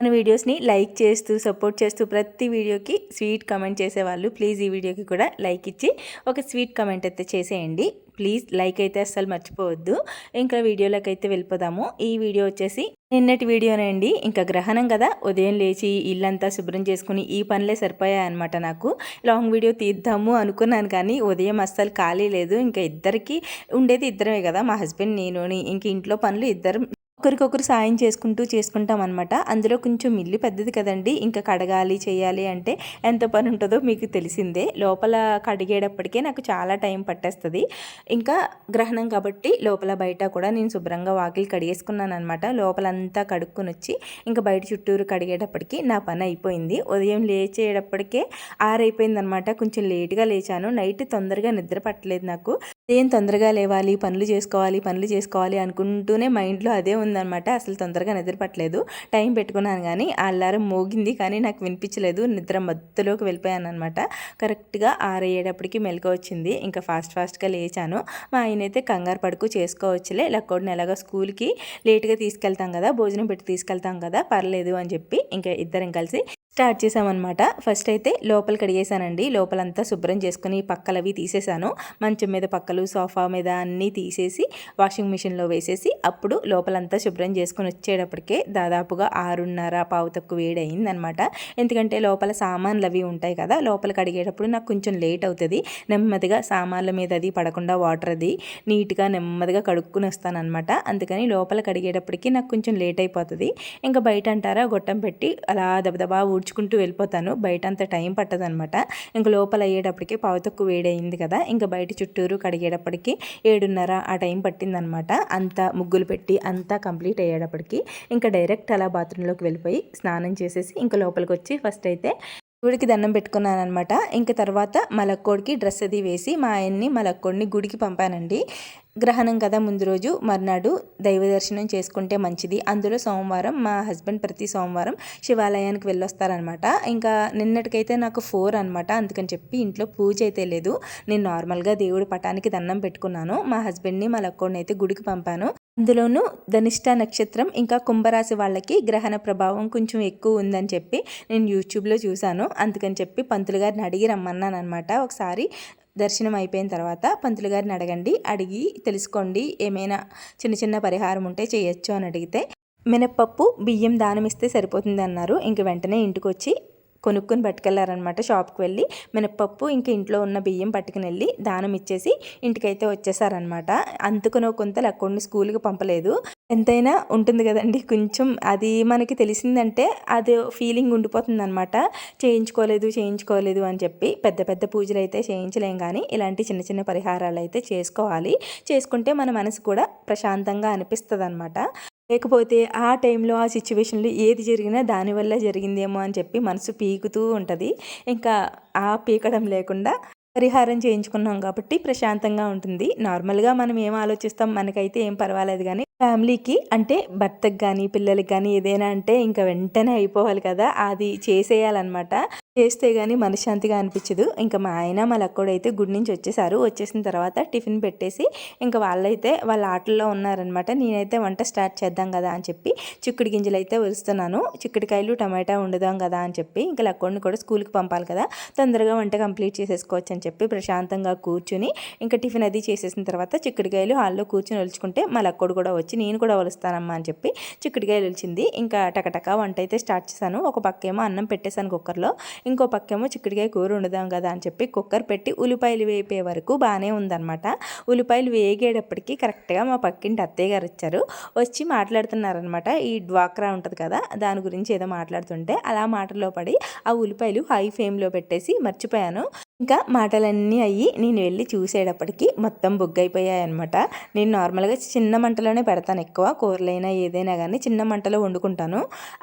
మన వీడియోస్ని లైక్ చేస్తూ సపోర్ట్ చేస్తూ ప్రతి వీడియోకి స్వీట్ కమెంట్ చేసేవాళ్ళు ప్లీజ్ ఈ వీడియోకి కూడా లైక్ ఇచ్చి ఒక స్వీట్ కమెంట్ అయితే చేసేయండి. ప్లీజ్ లైక్ అయితే అస్సలు మర్చిపోవద్దు. ఇంకా వీడియోలోకి అయితే వెళ్ళిపోదాము. ఈ వీడియో వచ్చేసి నిన్నటి వీడియోనండి ఇంకా గ్రహణం కదా. ఉదయం లేచి ఇల్లంతా శుభ్రం చేసుకుని ఈ పనులే సరిపోయాయి అనమాట నాకు. లాంగ్ వీడియో తీద్దాము అనుకున్నాను కానీ ఉదయం అస్సలు ఖాళీ లేదు. ఇంకా ఇద్దరికి ఉండేది ఇద్దరమే కదా. మా హస్బెండ్ నేను ఇంక ఇంట్లో పనులు ఇద్దరు ఒకరికొకరు సాయం చేసుకుంటూ చేసుకుంటాం అనమాట అందులో కొంచెం ఇల్లు పెద్దది కదండి. ఇంకా కడగాలి చేయాలి అంటే ఎంత పని ఉంటుందో మీకు తెలిసిందే. లోపల కడిగేటప్పటికే నాకు చాలా టైం పట్టేస్తుంది. ఇంకా గ్రహణం కాబట్టి లోపల బయట కూడా నేను శుభ్రంగా వాకిలి కడిగేసుకున్నాను అనమాట లోపలంతా కడుక్కొని వచ్చి ఇంకా బయట చుట్టూరు కడిగేటప్పటికి నా పని అయిపోయింది. ఉదయం లేచేటప్పటికే ఆరైపోయింది అనమాట కొంచెం లేట్గా లేచాను. నైట్ తొందరగా నిద్ర పట్టలేదు నాకు. ఏం తొందరగా లేవాలి పనులు చేసుకోవాలి పనులు చేసుకోవాలి అనుకుంటూనే మైండ్లో అదే ఉందనమాట అసలు తొందరగా నిద్రపట్టలేదు. టైం పెట్టుకున్నాను కానీ అల్లారం మోగింది కానీ నాకు వినిపించలేదు. నిద్ర మధ్యలోకి వెళ్ళిపోయాను అనమాట కరెక్ట్గా ఆరయ్యేటప్పటికి మెలకు వచ్చింది. ఇంకా ఫాస్ట్ ఫాస్ట్గా లేచాను. మా ఆయన అయితే కంగారు పడుకు చేసుకోవచ్చులే. లక్కోడిని ఎలాగో స్కూల్కి లేట్గా తీసుకెళ్తాం కదా భోజనం పెట్టి తీసుకెళ్తాం కదా పర్లేదు అని చెప్పి ఇంకా ఇద్దరం కలిసి స్టార్ట్ చేసామన్నమాట ఫస్ట్ అయితే లోపల కడిగేసానండి లోపలంతా శుభ్రం చేసుకుని పక్కలవి తీసేసాను మంచం మీద పక్కలు సోఫా మీద అన్నీ తీసేసి వాషింగ్ మిషన్లో వేసేసి అప్పుడు లోపలంతా శుభ్రం చేసుకుని వచ్చేటప్పటికే దాదాపుగా ఆరున్నర పావు తక్కువ వేడి అయిందనమాట ఎందుకంటే లోపల సామాన్లు అవి ఉంటాయి కదా లోపల కడిగేటప్పుడు నాకు కొంచెం లేట్ అవుతుంది. నెమ్మదిగా సామాన్ల మీద అది పడకుండా వాటర్ అది నీట్గా నెమ్మదిగా కడుక్కుని వస్తానమాట అందుకని లోపల కడిగేటప్పటికి నాకు కొంచెం లేట్ అయిపోతుంది. ఇంకా బయట అంటారా గొట్టం పెట్టి అలా దబదబా ఊడ్చుకుంటూ వెళ్ళిపోతాను. బయట అంత టైం పట్టదనమాట. ఇంకా లోపల అయ్యేటప్పటికి పావు తక్కువ వేడైంది కదా ఇంకా బయట చుట్టూరు కడిగేటప్పటికి ఏడున్నర ఆ టైం పట్టిందనమాట. అంతా ముగ్గులు పెట్టి అంతా కంప్లీట్ అయ్యేటప్పటికి ఇంకా డైరెక్ట్ అలా బాత్రూంలోకి వెళ్ళిపోయి స్నానం చేసేసి ఇంకా లోపలికి వచ్చి ఫస్ట్ అయితే గుడికి దండం పెట్టుకున్నాను అనమాట ఇంకా తర్వాత మలక్కోడికి డ్రెస్ అది వేసి మా ఆయన్ని మలక్కోడిని గుడికి పంపానండి. గ్రహణం కదా ముందు రోజు. మర్నాడు దైవ దర్శనం చేసుకుంటే మంచిది. అందులో సోమవారం మా హస్బెండ్ ప్రతి సోమవారం శివాలయానికి వెళ్ళొస్తారనమాట ఇంకా నిన్నటికైతే నాకు ఫోర్ అనమాట అందుకని చెప్పి ఇంట్లో పూజ అయితే లేదు. నేను నార్మల్గా దేవుడి పటానికి దండం పెట్టుకున్నాను. మా హస్బెండ్ని మా లక్కోడిని అయితే గుడికి పంపాను. అందులోనూ ధనిష్ట నక్షత్రం ఇంకా కుంభరాశి వాళ్ళకి గ్రహణ ప్రభావం కొంచెం ఎక్కువ ఉందని చెప్పి నేను యూట్యూబ్లో చూశాను. అందుకని చెప్పి పంతులు గారిని అడిగి రమ్మన్నాను అనమాట ఒకసారి దర్శనం అయిపోయిన తర్వాత పంతులు గారిని అడగండి అడిగి తెలుసుకోండి ఏమైనా చిన్న చిన్న పరిహారం ఉంటే చేయొచ్చు అని అడిగితే మినప్పప్పు బియ్యం దానం ఇస్తే సరిపోతుంది అన్నారు. ఇంక వెంటనే ఇంటికి వచ్చి కొనుక్కొని పట్టుకెళ్ళారనమాట షాప్కి వెళ్ళి. మినప్పప్పు ఇంకా ఇంట్లో ఉన్న బియ్యం పట్టుకుని వెళ్ళి దానం ఇచ్చేసి ఇంటికైతే వచ్చేసారనమాట అందుకునో కొంత లెక్కొని స్కూల్కి పంపలేదు. ఎంతైనా ఉంటుంది కదండి. కొంచెం అది మనకి తెలిసిందంటే అది ఫీలింగ్ ఉండిపోతుంది అనమాట చేయించుకోలేదు చేయించుకోలేదు అని చెప్పి పెద్ద పెద్ద పూజలు అయితే చేయించలేం కానీ ఇలాంటి చిన్న చిన్న పరిహారాలు అయితే చేసుకోవాలి. చేసుకుంటే మన మనసు కూడా ప్రశాంతంగా అనిపిస్తుంది అనమాట లేకపోతే ఆ టైంలో ఆ సిచ్యువేషన్లో ఏది జరిగినా దానివల్ల జరిగిందేమో అని చెప్పి మనసు పీకుతూ ఉంటుంది. ఇంకా ఆ పీకడం లేకుండా పరిహారం చేయించుకున్నాం కాబట్టి ప్రశాంతంగా ఉంటుంది. నార్మల్గా మనం ఏం ఆలోచిస్తాం? మనకైతే ఏం పర్వాలేదు కానీ ఫ్యామిలీకి అంటే భర్తకు కానీ పిల్లలకి కానీ ఏదైనా అంటే ఇంకా వెంటనే అయిపోవాలి కదా. అది చేసేయాలన్నమాట. చేస్తే కానీ మనశ్శాంతిగా అనిపించదు. ఇంకా మా ఆయన మా లక్కోడైతే గుడి నుంచి వచ్చేసారు. వచ్చేసిన తర్వాత టిఫిన్ పెట్టేసి ఇంకా వాళ్ళైతే వాళ్ళ ఆటల్లో ఉన్నారనమాట నేనైతే వంట స్టార్ట్ చేద్దాం కదా అని చెప్పి చిక్కుడు గింజలు అయితే వలుస్తున్నాను చిక్కుడుకాయలు టమాటా వండుదాం కదా అని చెప్పి ఇంకా లక్కోడిని కూడా స్కూల్కి పంపాలి కదా. తొందరగా వంట కంప్లీట్ చేసేసుకోవచ్చు అని చెప్పి ప్రశాంతంగా కూర్చుని ఇంకా టిఫిన్ అది చేసేసిన తర్వాత చిక్కుడుకాయలు హాల్లో కూర్చొని ఒలుచుకుంటే మా లక్కోడు కూడా వచ్చి నేను కూడా వలుస్తానమ్మా అని చెప్పి చిక్కుడుకాయలు ఒలిచింది. ఇంకా టకటక వంట అయితే స్టార్ట్ చేశాను. ఒక పక్కేమో అన్నం పెట్టేశాను కుక్కర్లో. ఇంకో పక్కేమో చిక్కుడుకాయ కూర వండుదాం కదా అని చెప్పి కుక్కర్ పెట్టి ఉల్లిపాయలు వేపే వరకు బాగానే ఉందన్నమాట. ఉల్లిపాయలు వేగేటప్పటికి కరెక్ట్గా మా పక్కింటి అత్తయ్య గారు వచ్చారు వచ్చి మాట్లాడుతున్నారనమాట ఈ డ్వాక్రా ఉంటుంది కదా దాని గురించి ఏదో మాట్లాడుతుంటే అలా మాటల్లో పడి ఆ ఉల్లిపాయలు హై ఫ్లేమ్లో పెట్టేసి మర్చిపోయాను. ఇంకా మాట మంటలన్నీ అయ్యి నేను వెళ్ళి చూసేటప్పటికి మొత్తం బుగ్గైపోయాయి అనమాట నేను నార్మల్గా చిన్న మంటలోనే పెడతాను ఎక్కువ కూరలైనా ఏదైనా కానీ చిన్న మంటలో వండుకుంటాను.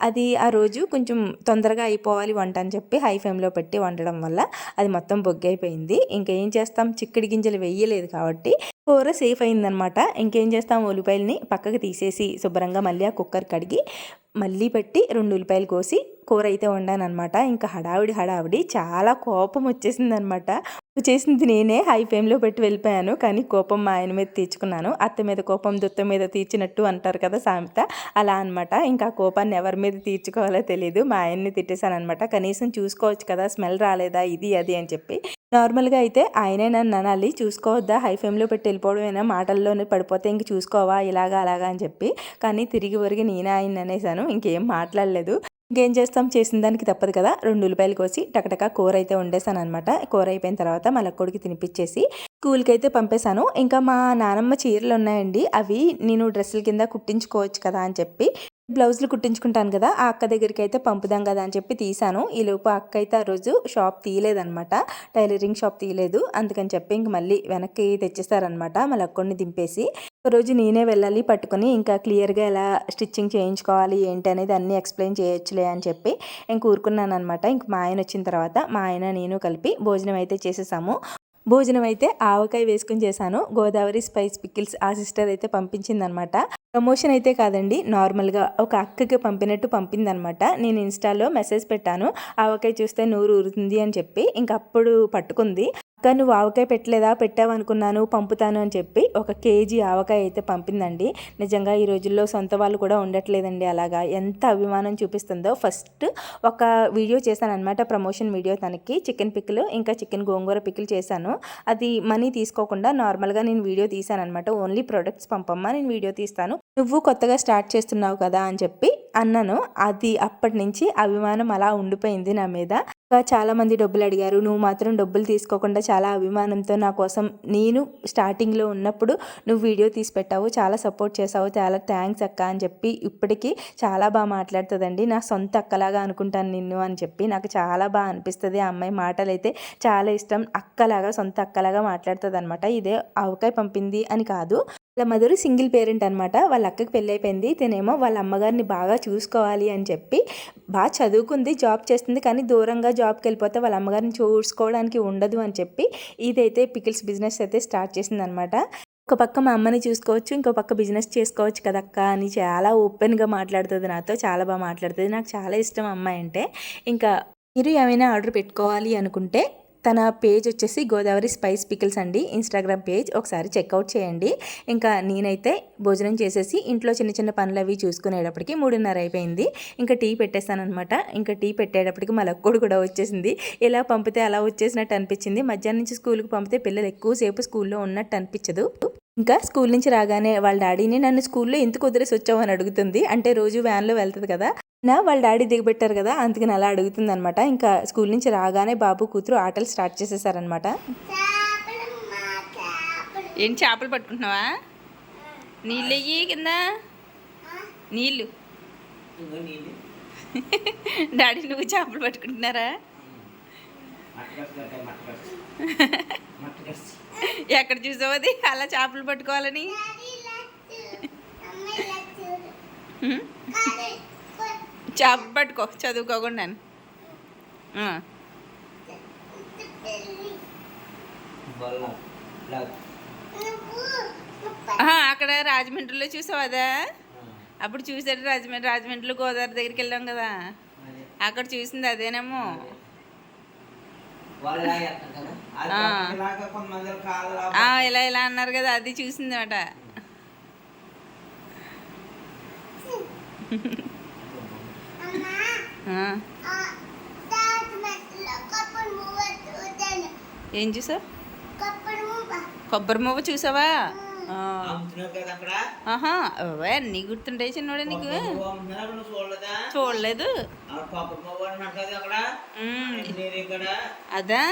అది ఆ రోజు కొంచెం తొందరగా అయిపోవాలి వంట అని చెప్పి హై ఫ్లేమ్లో పెట్టి వండడం వల్ల అది మొత్తం బొగ్గైపోయింది. ఇంకా ఏం చేస్తాం? చిక్కడి గింజలు వేయలేదు కాబట్టి కూర సేఫ్ అయిందనమాట ఇంకేం చేస్తాం? ఉల్లిపాయలని పక్కకు తీసేసి శుభ్రంగా మళ్ళీ ఆ కుక్కర్ కడిగి మళ్ళీ పెట్టి రెండు ఉల్లిపాయలు కోసి కూర అయితే వండాను అనమాట ఇంకా హడావిడి హడావిడి చాలా కోపం వచ్చేసింది అనమాట చేసింది నేనే హై ఫ్లేమ్లో పెట్టి వెళ్ళిపోయాను. కానీ కోపం మా ఆయన మీద తీర్చుకున్నాను. అత్త మీద కోపం దుత్త మీద తీర్చినట్టు అంటారు కదా సామెత. అలా అనమాట ఇంకా కోపాన్ని ఎవరి మీద తీర్చుకోవాలో తెలియదు మా ఆయన్ని తిట్టేశాను అనమాట కనీసం చూసుకోవచ్చు కదా స్మెల్ రాలేదా ఇది అది అని చెప్పి. నార్మల్గా అయితే ఆయనే నన్ను అనాలి. చూసుకోవద్దా హై ఫ్లేమ్లో పెట్టి వెళ్ళిపోవడమేనా? మాటల్లోనే పడిపోతే ఇంక చూసుకోవా ఇలాగా అలాగా అని చెప్పి. కానీ తిరిగి ఒరిగి నేనే ఆయన అనేసాను ఇంకేం మాట్లాడలేదు. ఇంకేం చేస్తాం? చేసిన దానికి తప్పదు కదా. రెండు ఉల్లిపాయలు కోసి టకటక కూర అయితే వండేసాను అనమాట కూర అయిపోయిన తర్వాత మళ్ళీ కొడుకు తినిపించేసి స్కూల్కి అయితే పంపేశాను. ఇంకా మా నానమ్మ చీరలు ఉన్నాయండి. అవి నేను డ్రెస్సుల కింద కుట్టించుకోవచ్చు కదా అని చెప్పి బ్లౌజులు కుట్టించుకుంటాను కదా. ఆ అక్క దగ్గరికి అయితే పంపుదాం కదా అని చెప్పి తీసాను ఈ లోపు అక్క అయితే ఆ రోజు షాప్ తీయలేదనమాట టైలరింగ్ షాప్ తీయలేదు. అందుకని చెప్పి ఇంక మళ్ళీ వెనక్కి తెచ్చేసారనమాట మళ్ళీ అక్కడిని దింపేసి. రోజు నేనే వెళ్ళాలి పట్టుకొని ఇంకా క్లియర్గా ఎలా స్టిచ్చింగ్ చేయించుకోవాలి ఏంటి అనేది అన్నీ ఎక్స్ప్లెయిన్ చేయొచ్చులే అని చెప్పి ఇంక ఊరుకున్నాను అనమాట ఇంక మా ఆయన వచ్చిన తర్వాత మా ఆయన నేను కలిపి భోజనం అయితే చేసేసాము. భోజనం అయితే ఆవకాయ వేసుకుని చేశాను. గోదావరి స్పైస్ పికిల్స్ ఆ సిస్టర్ అయితే పంపించిందనమాట ప్రమోషన్ అయితే కాదండి నార్మల్గా ఒక అక్కకి పంపినట్టు పంపిందనమాట నేను ఇన్స్టాలో మెసేజ్ పెట్టాను ఆవకాయ చూస్తే నూరు ఊరుతుంది అని చెప్పి. ఇంకప్పుడు పట్టుకుంది. కానీ నువ్వు ఆవకాయ పెట్టలేదా? పెట్టావనుకున్నాను పంపుతాను అని చెప్పి ఒక కేజీ ఆవకాయ అయితే పంపిందండి. నిజంగా ఈ రోజుల్లో సొంత వాళ్ళు కూడా ఉండట్లేదండి అలాగా. ఎంత అభిమానం చూపిస్తుందో. ఫస్ట్ ఒక వీడియో చేశాను అనమాట ప్రమోషన్ వీడియో తనకి. చికెన్ పిక్లు ఇంకా చికెన్ గోంగూర పిక్కులు చేశాను. అది మనీ తీసుకోకుండా నార్మల్గా నేను వీడియో తీశాను అనమాట ఓన్లీ ప్రొడక్ట్స్ పంపమ్మా నేను వీడియో తీస్తాను. నువ్వు కొత్తగా స్టార్ట్ చేస్తున్నావు కదా అని చెప్పి అన్నాను అది అప్పటి నుంచి అభిమానం అలా ఉండిపోయింది నా మీద. చాలామంది డబ్బులు అడిగారు నువ్వు మాత్రం డబ్బులు తీసుకోకుండా చాలా అభిమానంతో నా కోసం నేను స్టార్టింగ్లో ఉన్నప్పుడు నువ్వు వీడియో తీసి పెట్టావు చాలా సపోర్ట్ చేసావు చాలా థ్యాంక్స్ అక్క అని చెప్పి ఇప్పటికీ చాలా బాగా మాట్లాడుతుందండి. నా సొంత అక్కలాగా అనుకుంటాను నిన్ను అని చెప్పి నాకు చాలా బాగా అనిపిస్తుంది. ఆ అమ్మాయి మాటలైతే చాలా ఇష్టం అక్కలాగా సొంత అక్కలాగా మాట్లాడుతుంది అనమాట ఇదే అవకాయ పంపింది అని కాదు. వాళ్ళ మదరు సింగిల్ పేరెంట్ అనమాట వాళ్ళ అక్కకి పెళ్ళైపోయింది తినేమో వాళ్ళ అమ్మగారిని బాగా చూసుకోవాలి అని చెప్పి బాగా చదువుకుంది జాబ్ చేస్తుంది. కానీ దూరంగా జాబ్కి వెళ్ళిపోతే వాళ్ళ అమ్మగారిని చూసుకోవడానికి ఉండదు అని చెప్పి ఇదైతే పికిల్స్ బిజినెస్ అయితే స్టార్ట్ చేసింది అనమాట ఒక పక్క మా అమ్మని చూసుకోవచ్చు ఇంకో పక్క బిజినెస్ చేసుకోవచ్చు కదక్క అని చాలా ఓపెన్గా మాట్లాడుతుంది నాతో చాలా బాగా మాట్లాడుతుంది. నాకు చాలా ఇష్టం అమ్మాయి అంటే. ఇంకా మీరు ఏమైనా ఆర్డర్ పెట్టుకోవాలి అనుకుంటే తన పేజ్ వచ్చేసి గోదావరి స్పైస్ పికిల్స్ అండి. ఇన్స్టాగ్రామ్ పేజ్ ఒకసారి చెక్అవుట్ చేయండి. ఇంకా నేనైతే భోజనం చేసేసి ఇంట్లో చిన్న చిన్న పనులు అవి చూసుకునేటప్పటికి మూడున్నర అయిపోయింది. ఇంకా టీ పెట్టేస్తానమాట ఇంకా టీ పెట్టేటప్పటికి మా లక్కుడు కూడా వచ్చేసింది. ఎలా పంపితే అలా వచ్చేసినట్టు అనిపించింది. మధ్యాహ్నం నుంచి స్కూల్కి పంపితే పిల్లలు ఎక్కువసేపు స్కూల్లో ఉన్నట్టు అనిపించదు. ఇంకా స్కూల్ నుంచి రాగానే వాళ్ళ డాడీని నన్ను స్కూల్లో ఎందుకు వదిలేసి వచ్చావు అని అడుగుతుంది. అంటే రోజు వ్యాన్లో వెళ్తుంది కదా. నా వాళ్ళ డాడీ దిగబెట్టారు కదా అందుకని అలా అడుగుతుంది అనమాట ఇంకా స్కూల్ నుంచి రాగానే బాబు కూతురు ఆటలు స్టార్ట్ చేసేసారనమాట ఏం చేపలు. పట్టుకుంటున్నావా? నీళ్ళు అయ్యి కింద. నీళ్ళు. డాడీ నువ్వు చేపలు పట్టుకుంటున్నారా? ఎక్కడ చూసావు అది? అలా చేపలు పట్టుకోవాలని? చేప పట్టుకో చదువుకోకుండా అక్కడ రాజమండ్రిలో చూసావు అదా? అప్పుడు చూసాడు రాజమండ్రి రాజమండ్రిలో గోదావరి దగ్గరికి వెళ్ళాం కదా. అక్కడ చూసింది అదేనేమో. ఇలా ఇలా అన్నారు కదా అది చూసింది అట ఏం చూసావు? కొబ్బరి మువ్వ చూసావా? ఆహా అవే అన్నీ గుర్తుంటాయి చిన్నోడే నీకు. చూడలేదు. అదా?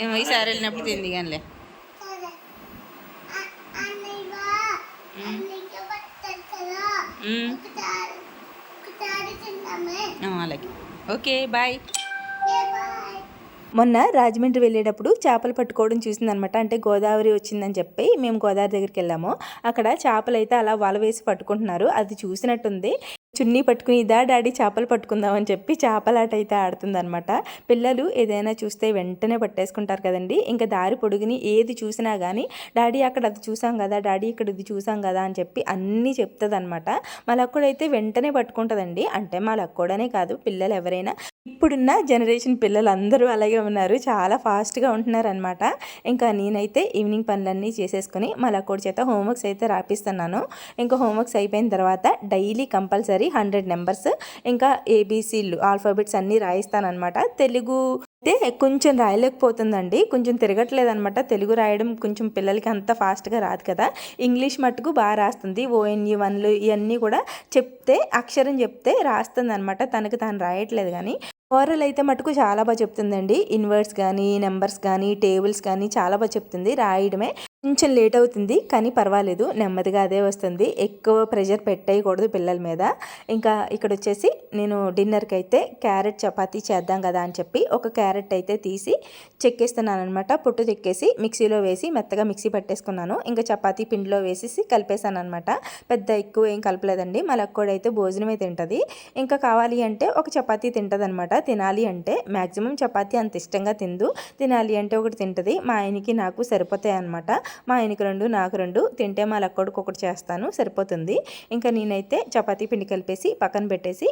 ఏమో ఈసారి వెళ్ళినప్పుడు తింది కానిలే Mm. అలాగే. Okay bye. మొన్న రాజమండ్రి వెళ్ళేటప్పుడు చేపలు పట్టుకోవడం చూసిందనమాట. అంటే గోదావరి వచ్చిందని చెప్పి మేము గోదావరి దగ్గరికి వెళ్ళాము. అక్కడ చేపలు అయితే అలా వల వేసి పట్టుకుంటున్నారు. అది చూసినట్టుంది. చున్నీ పట్టుకుని ఇదా డాడీ చేపలు పట్టుకుందామని చెప్పి చేపలాట అయితే ఆడుతుందనమాట పిల్లలు ఏదైనా చూస్తే వెంటనే పట్టేసుకుంటారు కదండి. ఇంకా దారి పొడుగుని ఏది చూసినా కానీ డాడీ అక్కడ అది చూసాం కదా డాడీ ఇక్కడ ఇది చూసాం కదా అని చెప్పి అన్నీ చెప్తుంది అనమాట మా లక్కుడైతే వెంటనే పట్టుకుంటుందండి. అంటే మా లక్కుడనే కాదు పిల్లలు ఎవరైనా ఇప్పుడున్న జనరేషన్ పిల్లలు అందరూ అలాగే ఉన్నారు. చాలా ఫాస్ట్గా ఉంటున్నారు అనమాట ఇంకా నేనైతే ఈవినింగ్ పనులన్నీ చేసేసుకుని మళ్ళీ కూడా చేత హోంవర్క్స్ అయితే రాపిస్తున్నాను. ఇంకా హోంవర్క్స్ అయిపోయిన తర్వాత డైలీ కంపల్సరీ హండ్రెడ్ నెంబర్స్ ఇంకా ఏబీసీలు ఆల్ఫాబెట్స్ అన్నీ రాయిస్తానమాట తెలుగు అయితే కొంచెం రాయలేకపోతుందండి. కొంచెం తిరగట్లేదు అనమాట తెలుగు రాయడం కొంచెం పిల్లలకి అంత ఫాస్ట్గా రాదు కదా. ఇంగ్లీష్ మట్టుకు బాగా రాస్తుంది. ఓఎన్ఈ వన్లు ఇవన్నీ కూడా చెప్తే అక్షరం చెప్తే రాస్తుంది అనమాట తనకు తాను రాయట్లేదు కానీ. ఓరల్ అయితే మటుకు చాలా బాగా చెప్తుందండి. ఇన్వర్ట్స్ కానీ నెంబర్స్ కానీ టేబుల్స్ కానీ చాలా బాగా చెప్తుంది రాయడమే. కొంచెం లేట్ అవుతుంది కానీ పర్వాలేదు. నెమ్మదిగా అదే వస్తుంది. ఎక్కువ ప్రెషర్ పెట్టేయకూడదు పిల్లల మీద. ఇంకా ఇక్కడ వచ్చేసి నేను డిన్నర్కి అయితే క్యారెట్ చపాతీ చేద్దాం కదా అని చెప్పి ఒక క్యారెట్ అయితే తీసి చెక్కేస్తున్నాను అనమాట పొట్టు చెక్కేసి మిక్సీలో వేసి మెత్తగా మిక్సీ పట్టేసుకున్నాను. ఇంకా చపాతీ పిండిలో వేసేసి కలిపేశాను అనమాట పెద్ద ఎక్కువ ఏం కలపలేదండి. మా అయితే భోజనమే తింటుంది. ఇంకా కావాలి అంటే ఒక చపాతీ తింటుంది అనమాట తినాలి అంటే మ్యాక్సిమం చపాతీ అంత ఇష్టంగా తిందు. తినాలి అంటే ఒకటి తింటుంది. మా ఆయనకి నాకు సరిపోతాయి అనమాట మా ఆయనకి రెండు నాకు రెండు తింటే మా లక్కడికి ఒకటి చేస్తాను సరిపోతుంది. ఇంకా నేనైతే చపాతీ పిండి కలిపేసి పక్కన పెట్టేసి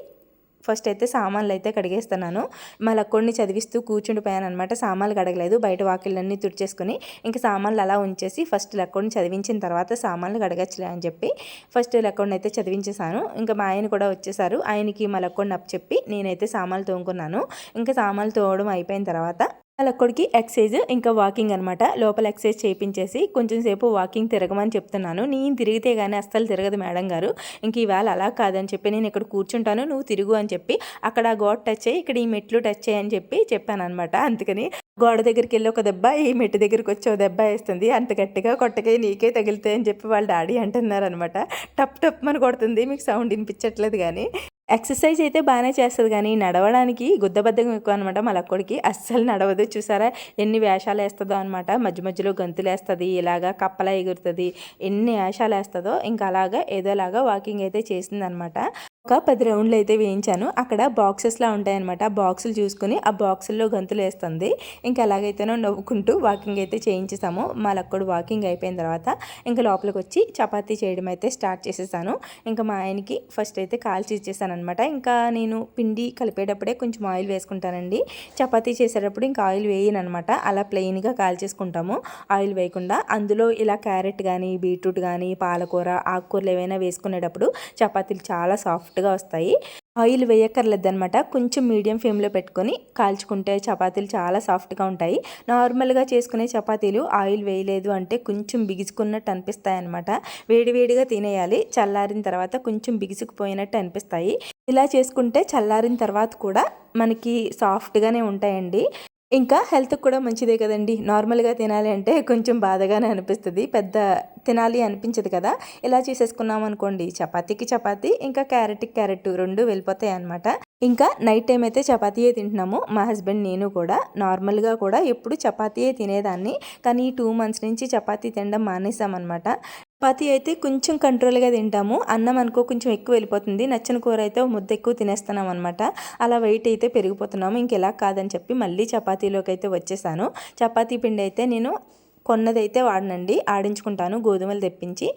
ఫస్ట్ అయితే సామాన్లు అయితే కడిగేస్తున్నాను. మా లక్కోడిని చదివిస్తూ కూర్చుండిపోయాను అనమాట సామాన్లు కడగలేదు బయట వాకిళ్ళన్నీ తుడిచేసుకుని ఇంకా సామాన్లు అలా ఉంచేసి ఫస్ట్ లక్కోడిని చదివించిన తర్వాత సామాన్లు కడగచ్చులే అని చెప్పి ఫస్ట్ లక్కోడిని అయితే చదివించేశాను. ఇంకా మా ఆయన కూడా వచ్చేసారు ఆయనకి మా లక్కోడిని అప్పచెప్పి నేనైతే సామాన్లు తోముకున్నాను. ఇంకా సామాన్లు తోవడం అయిపోయిన తర్వాత వాళ్ళొక్కడికి ఎక్సైజ్ ఇంకా వాకింగ్ అనమాట లోపల ఎక్సైజ్ చేయించేసి కొంచెం సేపు వాకింగ్ తిరగమని చెప్తున్నాను. నేను తిరిగితే కానీ అస్సలు తిరగదు మేడం గారు. ఇంక ఈవేళ అలా కాదని చెప్పి నేను ఇక్కడ కూర్చుంటాను నువ్వు తిరుగు అని చెప్పి అక్కడ గోడ టచ్ చేయి ఇక్కడ ఈ మెట్లు టచ్ చేయి అని చెప్పి చెప్పాను అనమాట అందుకని గోడ దగ్గరికి వెళ్ళి ఒక దెబ్బ ఈ మెట్టు దగ్గరికి వచ్చి ఒక దెబ్బ వేస్తుంది. అంత గట్టిగా కొట్టకే నీకే తగిలితే అని చెప్పి వాళ్ళ డాడీ అంటున్నారు అనమాట టప్ టప్ మన కొడుతుంది. మీకు సౌండ్ వినిపించట్లేదు కానీ ఎక్సర్సైజ్ అయితే బాగానే చేస్తుంది కానీ నడవడానికి గుద్దబద్దం ఎక్కువ అనమాట మా లక్కోడికి. అస్సలు నడవదు. చూసారా? ఎన్ని వేషాలు వేస్తుందో అనమాట మధ్య మధ్యలో గంతులు వేస్తుంది ఇలాగా కప్పలా ఎగురుతుంది. ఎన్ని వేషాలు వేస్తుందో ఇంకా అలాగా ఏదోలాగా వాకింగ్ అయితే చేసిందనమాట ఒక పది రౌండ్లు అయితే వేయించాను. అక్కడ బాక్సెస్లా ఉంటాయన్నమాట. ఆ బాక్సులు చూసుకుని ఆ బాక్సుల్లో గంతులు వేస్తుంది. ఇంకా ఎలాగైతేనో నవ్వుకుంటూ వాకింగ్ అయితే చేయించేసాము. మా వాకింగ్ అయిపోయిన తర్వాత ఇంకా లోపలికి వచ్చి చపాతీ చేయడం అయితే స్టార్ట్ చేసేసాను. ఇంకా మా ఆయనకి ఫస్ట్ అయితే కాల్చి ఇచ్చేసాను అనమాట ఇంకా నేను పిండి కలిపేటప్పుడే కొంచెం ఆయిల్ వేసుకుంటానండి. చపాతీ చేసేటప్పుడు ఇంకా ఆయిల్ వేయను అనమాట అలా ప్లెయిన్గా కాల్చేసుకుంటాము ఆయిల్ వేయకుండా అందులో ఇలా క్యారెట్ కానీ బీట్రూట్ కానీ పాలకూర ఆకుకూరలు ఏవైనా వేసుకునేటప్పుడు చపాతీలు చాలా సాఫ్ట్ సాఫ్ట్గా వస్తాయి. ఆయిల్ వేయక్కర్లేదనమాట కొంచెం మీడియం ఫ్లేమ్లో పెట్టుకొని కాల్చుకుంటే చపాతీలు చాలా సాఫ్ట్గా ఉంటాయి. నార్మల్గా చేసుకునే చపాతీలు ఆయిల్ వేయలేదు అంటే కొంచెం బిగుసుకున్నట్టు అనిపిస్తాయి అనమాట వేడివేడిగా తినేయాలి. చల్లారిన తర్వాత కొంచెం బిగుసుకుపోయినట్టు అనిపిస్తాయి. ఇలా చేసుకుంటే చల్లారిన తర్వాత కూడా మనకి సాఫ్ట్గానే ఉంటాయండి. ఇంకా హెల్త్కి కూడా మంచిదే కదండి. నార్మల్గా తినాలి అంటే కొంచెం బాధగానే అనిపిస్తుంది. పెద్ద తినాలి అనిపించదు కదా. ఇలా చేసేసుకున్నాం అనుకోండి. చపాతీకి చపాతీ ఇంకా క్యారెట్కి క్యారెట్ రెండు వెళ్ళిపోతాయి అనమాట ఇంకా నైట్ టైం అయితే చపాతీయే తింటున్నాము. మా హస్బెండ్ నేను కూడా నార్మల్గా కూడా ఎప్పుడు చపాతీయే తినేదాన్ని. కానీ ఈ టూ మంత్స్ నుంచి చపాతీ తినడం మానేసామన్నమాట. చపాతీ అయితే కొంచెం కంట్రోల్గా తింటాము. అన్నం అనుకో కొంచెం ఎక్కువ వెళ్ళిపోతుంది. నచ్చిన కూర అయితే ముద్ద ఎక్కువ తినేస్తున్నాం అనమాట అలా వెయిట్ అయితే పెరిగిపోతున్నాము. ఇంకెలా కాదని చెప్పి మళ్ళీ చపాతీలోకి అయితే వచ్చేసాను. చపాతీ పిండి అయితే నేను కొన్నదైతే వాడనండి. ఆడించుకుంటాను. గోధుమలు తెప్పించి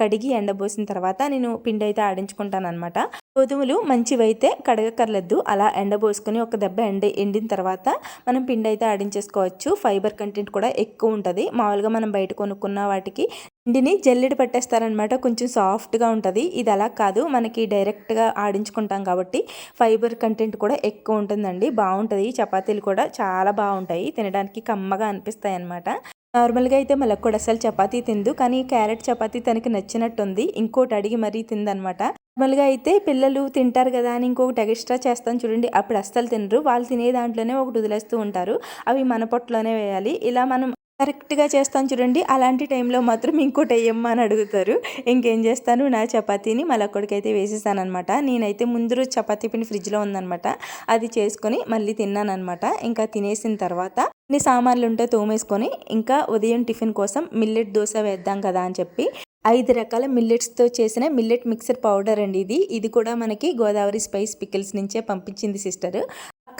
కడిగి ఎండబోసిన తర్వాత నేను పిండి అయితే ఆడించుకుంటాను అనమాట గోధుమలు మంచివైతే కడగక్కర్లేదు. అలా ఎండబోసుకొని ఒక దెబ్బ ఎండ ఎండిన తర్వాత మనం పిండి అయితే ఆడించేసుకోవచ్చు. ఫైబర్ కంటెంట్ కూడా ఎక్కువ ఉంటుంది. మామూలుగా మనం బయట కొనుక్కున్న వాటికి పిండిని జల్లెడ పట్టేస్తారనమాట కొంచెం సాఫ్ట్గా ఉంటుంది. ఇది అలా కాదు. మనకి డైరెక్ట్గా ఆడించుకుంటాం కాబట్టి ఫైబర్ కంటెంట్ కూడా ఎక్కువ ఉంటుందండి. బాగుంటుంది చపాతీలు కూడా చాలా బాగుంటాయి తినడానికి కమ్మగా అనిపిస్తాయి అనమాట నార్మల్గా అయితే మళ్ళీ కూడా అసలు చపాతీ తిందు కానీ క్యారెట్ చపాతీ తనకి నచ్చినట్టుంది. ఇంకోటి అడిగి మరీ తిందనమాట. నార్మల్గా అయితే పిల్లలు తింటారు కదా అని ఇంకొకటి ఎక్స్ట్రా చేస్తాను చూడండి. అప్పుడు అస్సలు తినరు. వాళ్ళు తినే దాంట్లోనే ఒకటి వదిలేస్తూ ఉంటారు. అవి మన పొట్టలోనే వేయాలి. ఇలా మనం కరెక్ట్గా చేస్తాను చూడండి. అలాంటి టైంలో మాత్రం ఇంకోటి వేయమ్మా అని అడుగుతారు. ఇంకేం చేస్తాను? నా చపాతీని మళ్ళొక్కడికైతే వేసేసాను అనమాట నేనైతే ముందు రోజు చపాతీ పిండి ఫ్రిడ్జ్లో ఉందనమాట అది చేసుకొని మళ్ళీ తిన్నానమాట ఇంకా తినేసిన తర్వాత నీ సామాన్లు ఉంటే తోమేసుకొని ఇంకా ఉదయం టిఫిన్ కోసం మిల్లెట్ దోశ వేద్దాం కదా అని చెప్పి ఐదు రకాల మిల్లెట్స్తో చేసిన మిల్లెట్ మిక్సర్ పౌడర్ అండి ఇది. ఇది కూడా మనకి గోదావరి స్పైస్ పికిల్స్ నుంచే పంపించింది సిస్టర్.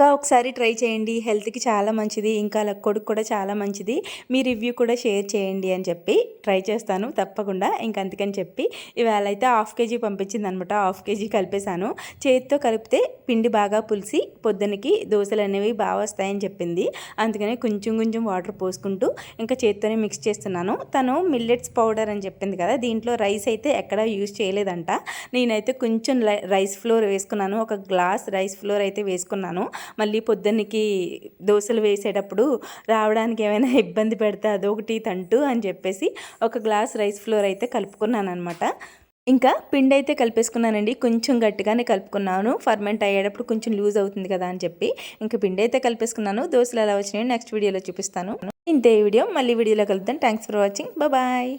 అక్క ఒకసారి ట్రై చేయండి. హెల్త్కి చాలా మంచిది. ఇంకా కొడుకు కూడా చాలా మంచిది. మీ రివ్యూ కూడా షేర్ చేయండి అని చెప్పి ట్రై చేస్తాను. తప్పకుండా. ఇంకా అందుకని చెప్పి ఇవాళ అయితే హాఫ్ కేజీ పంపించింది అనమాట హాఫ్ కేజీ కలిపేశాను. చేతితో కలిపితే పిండి బాగా పులిసి పొద్దునకి దోశలు అనేవి బాగా వస్తాయని చెప్పింది. అందుకని కొంచెం కొంచెం వాటర్ పోసుకుంటూ ఇంకా చేత్తోనే మిక్స్ చేస్తున్నాను. తను మిల్లెట్స్ పౌడర్ అని చెప్పింది కదా దీంట్లో రైస్ అయితే ఎక్కడా యూజ్ చేయలేదంట. నేనైతే కొంచెం రైస్ ఫ్లోర్ వేసుకున్నాను. ఒక గ్లాస్ రైస్ ఫ్లోర్ అయితే వేసుకున్నాను. మళ్ళీ పొద్దున్నకి దోశలు వేసేటప్పుడు రావడానికి ఏమైనా ఇబ్బంది పెడితే అదొకటి తంటు అని చెప్పేసి ఒక గ్లాస్ రైస్ ఫ్లోర్ అయితే కలుపుకున్నాను అనమాట ఇంకా పిండి అయితే కలిపేసుకున్నానండి. కొంచెం గట్టిగానే కలుపుకున్నాను. ఫర్మెంట్ అయ్యేటప్పుడు కొంచెం లూజ్ అవుతుంది కదా అని చెప్పి ఇంకా పిండి అయితే కలిపేసుకున్నాను. దోశలు ఎలా వచ్చినాయో నెక్స్ట్ వీడియోలో చూపిస్తాను. ఇంతే వీడియో. మళ్ళీ వీడియోలో కలుద్దాం. Thanks for watching. బాయ్.